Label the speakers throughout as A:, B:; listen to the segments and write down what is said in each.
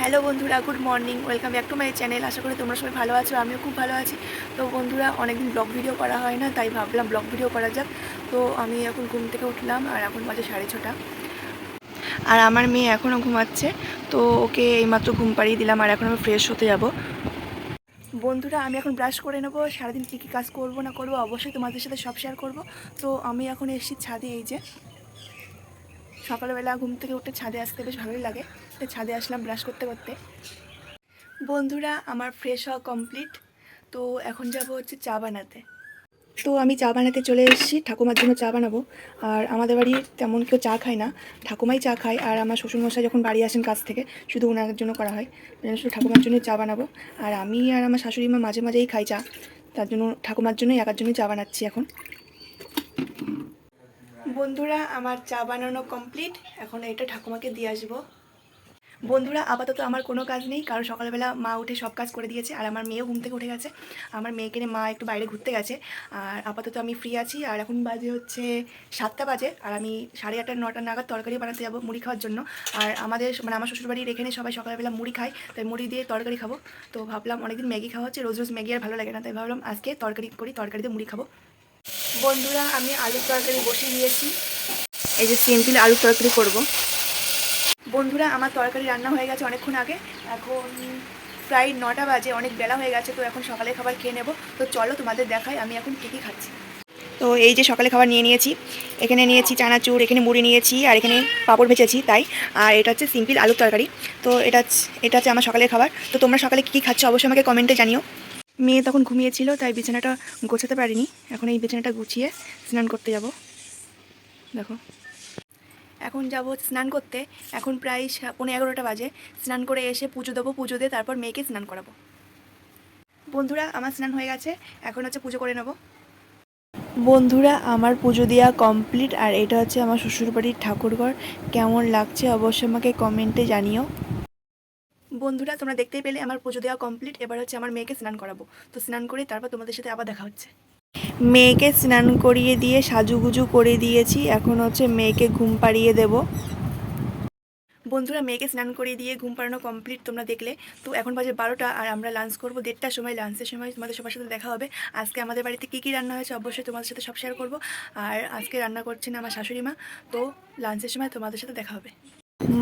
A: Hello বন্ধুরা, good morning, welcome back to my channel. আশা করি তোমরা সবাই ভালো আছো, আমিও খুব ভালো আছি। তো বন্ধুরা, অনেকদিন ব্লগ ভিডিও করা হয় না, তাই ভাবলাম ব্লগ ভিডিও করা যাক। তো আমি এখন ঘুম থেকে উঠলাম, আর এখন বাজে সাড়ে ছটা। আর আমার মেয়ে এখনও ঘুমাচ্ছে, তো ওকে এইমাত্র ঘুম পাড়িয়ে দিলাম, আর এখন আমি ফ্রেশ হতে যাব। বন্ধুরা, আমি এখন ব্রাশ করে নেব, সারাদিন কী কী কাজ করব না করব, অবশ্যই তোমাদের সাথে সব শেয়ার করব। তো আমি এখন এসেছি ছাদে, এই যে সকালবেলা ঘুম থেকে উঠে ছাদে আসতে বেশ ভালোই লাগে। তো ছাদে আসলাম ব্রাশ করতে করতে। বন্ধুরা, আমার ফ্রেশ হওয়া কমপ্লিট তো এখন যাব হচ্ছে চা বানাতে। তো আমি চা বানাতে চলে এসেছি, ঠাকুমার জন্য চা বানাবো। আর আমাদের বাড়ি তেমন কেউ চা খায় না। ঠাকুমাই চা খায়, আর আমার শ্বশুরমশাই যখন বাড়ি আসেন কাছ থেকে, শুধু ওনার জন্য করা হয়। জন্য শুধু ঠাকুমার জন্য চা বানাবো। আর আমি আর আমার শাশুড়ি মা মাঝে মাঝেই খাই চা। তার জন্য ঠাকুমার জন্যই একার জন্যই চা বানাচ্ছি এখন। বন্ধুরা, আমার চা বানানো কমপ্লিট এখন এটা ঠাকুমাকে দিয়ে আসব। বন্ধুরা, আপাতত আমার কোনো কাজ নেই, কারণ সকালবেলা মা উঠে সব কাজ করে দিয়েছে, আর আমার মেয়েও ঘুম থেকে উঠে গেছে। আমার মেয়েকে মা একটু বাইরে ঘুরতে গেছে, আর আপাতত আমি ফ্রি আছি, আর এখন বাজে হচ্ছে সাতটা বাজে, আর আমি সাড়ে আটটা, নটা নাগাদ তরকারি বানাতে যাব মুড়ি খাওয়ার জন্য। আর আমাদের মানে আমার শ্বশুরবাড়ির এখানে সবাই সকালবেলা মুড়ি খায়, তাই মুড়ি দিয়ে তরকারি খাব। তো ভাবলাম অনেকদিন ম্যাগি খাওয়া হচ্ছে, রোজ রোজ ম্যাগি আর ভালো লাগে না, তাই ভাবলাম আজকে তরকারি করি তরকারি দিয়ে মুড়ি খাব। বন্ধুরা, আমি আলুর তরকারি বসিয়ে দিয়েছি। এই যে সিম্পল আলুর তরকারি করব। বন্ধুরা, আমার তরকারি রান্না হয়ে গেছে অনেকক্ষণ আগে। এখন প্রায় নটা বাজে, অনেক বেলা হয়ে গেছে, তো এখন সকালে খাবার খেয়ে নেব। তো চলো তোমাদের দেখাই, আমি এখন কী কী খাচ্ছি। তো এই যে সকালে খাবার নিয়ে নিয়েছি, এখানে নিয়েছি চানাচুর, এখানে মুড়ি নিয়েছি, আর এখানে পাঁপড় ভেজেছি, তাই। আর এটা হচ্ছে সিম্পল আলুর তরকারি। তো এটা এটা হচ্ছে আমার সকালের খাবার। তো তোমরা সকালে কী কী খাচ্ছ, অবশ্যই আমাকে কমেন্টে জানিও। মেয়ে তখন ঘুমিয়েছিল, তাই বিছানাটা গোছাতে পারিনি। এখন এই বিছানাটা গুছিয়ে স্নান করতে যাব। দেখো। এখন যাব স্নান করতে। এখন প্রায় সা- পৌনে এগারোটা বাজে। স্নান করে এসে পুজো দেবো, পুজো দিয়ে তারপর মেয়েকে স্নান করাবো। বন্ধুরা, আমার স্নান হয়ে গেছে। এখন হচ্ছে পুজো করে নেব। বন্ধুরা, আমার পুজো দেওয়া কমপ্লিট। আর এটা হচ্ছে আমার শ্বশুরবাড়ির ঠাকুরঘর। কেমন লাগছে অবশ্যই আমাকে কমেন্টে জানিও। বন্ধুরা, তোমরা দেখতেই পেলে আমার পুজো দেওয়া কমপ্লিট এবার হচ্ছে আমার মেয়েকে স্নান করাবো। তো স্নান করে তারপর তোমাদের সাথে আবার দেখা হচ্ছে। মেয়েকে স্নান করিয়ে দিয়ে সাজুগুজু করে দিয়েছি। এখন হচ্ছে মেয়েকে ঘুম পাড়িয়ে দেব। বন্ধুরা, মেয়েকে স্নান করিয়ে দিয়ে ঘুম পাড়ানো কমপ্লিট তোমরা দেখলে। তো এখন বাজে বারোটা আর আমরা লাঞ্চ করব দেড়টার সময়। লাঞ্চের সময় তোমাদের সবার সাথে দেখা হবে। আজকে আমাদের বাড়িতে কী কী রান্না হয়েছে অবশ্যই তোমাদের সাথে সব শেয়ার করব। আর আজকে রান্না করছেন আমার শাশুড়ি মা। তো লাঞ্চের সময় তোমাদের সাথে দেখা হবে।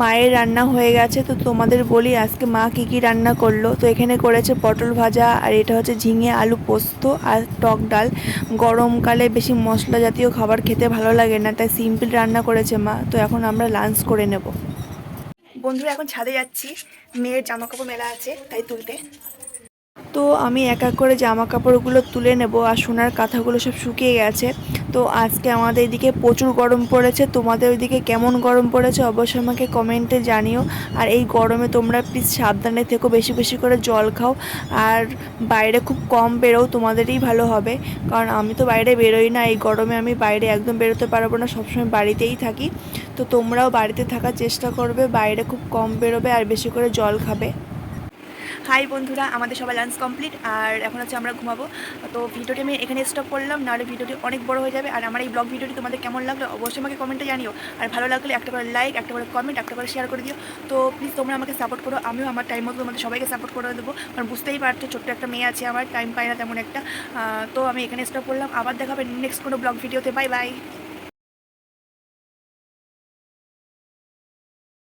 A: মায়ের রান্না হয়ে গেছে, তো তোমাদের বলি আজকে মা কী কী রান্না করল। তো এখানে করেছে পটল ভাজা, আর এটা হচ্ছে ঝিঙে আলু পোস্ত আর টক ডাল। গরমকালে বেশি মশলা জাতীয় খাবার খেতে ভালো লাগে না, তাই সিম্পল রান্না করেছে মা। তো এখন আমরা লাঞ্চ করে নেব। বন্ধুরা, এখন ছাদে যাচ্ছি। মেয়ের জামা কাপড় মেলা আছে, তাই তুলতে। তো আমি এক এক করে জামা কাপড়গুলো তুলে নেব আর সোনার কাঁথাগুলো সব শুকিয়ে গেছে। তো আজকে আমাদের এদিকে প্রচুর গরম পড়েছে। তোমাদের ওইদিকে কেমন গরম পড়েছে অবশ্যই আমাকে কমেন্টে জানিও। আর এই গরমে তোমরা প্লিজ সাবধানে থেকো, বেশি বেশি করে জল খাও। আর বাইরে খুব কম বেরোও, তোমাদেরই ভালো হবে। কারণ আমি তো বাইরে বেরোই না, এই গরমে আমি বাইরে একদম বেরোতে পারব না, সবসময় বাড়িতেই থাকি। তো তোমরাও বাড়িতে থাকার চেষ্টা করবে, বাইরে খুব কম বেরোবে আর বেশি করে জল খাবে। হাই বন্ধুরা, আমাদের সবাই লাঞ্চ কমপ্লিট আর এখন হচ্ছে আমরা ঘুমাবো। তো ভিডিওটি আমি এখানে স্টপ করলাম, নাহলে ভিডিওটি অনেক বড় হয়ে যাবে। আর আমার এই ব্লগ ভিডিওটি তোমাদের কেমন লাগল অবশ্যই আমাকে কমেন্টে জানিও। আর ভালো লাগলে একটা করে লাইক একটা করে কমেন্ট একটা করে শেয়ার করে দিও। তো প্লিজ তোমরা আমাকে সাপোর্ট করো, আমিও আমার টাইম মতো তোমাদের সবাইকে সাপোর্ট করে দেবো। কারণ বুঝতেই পারছ, ছোট্ট একটা মেয়ে আছে আমার টাইম পায় না তেমন একটা। তো আমি এখানে স্টপ করলাম। আবার দেখাবে নেক্সট কোনো ব্লগ ভিডিওতে। Bye bye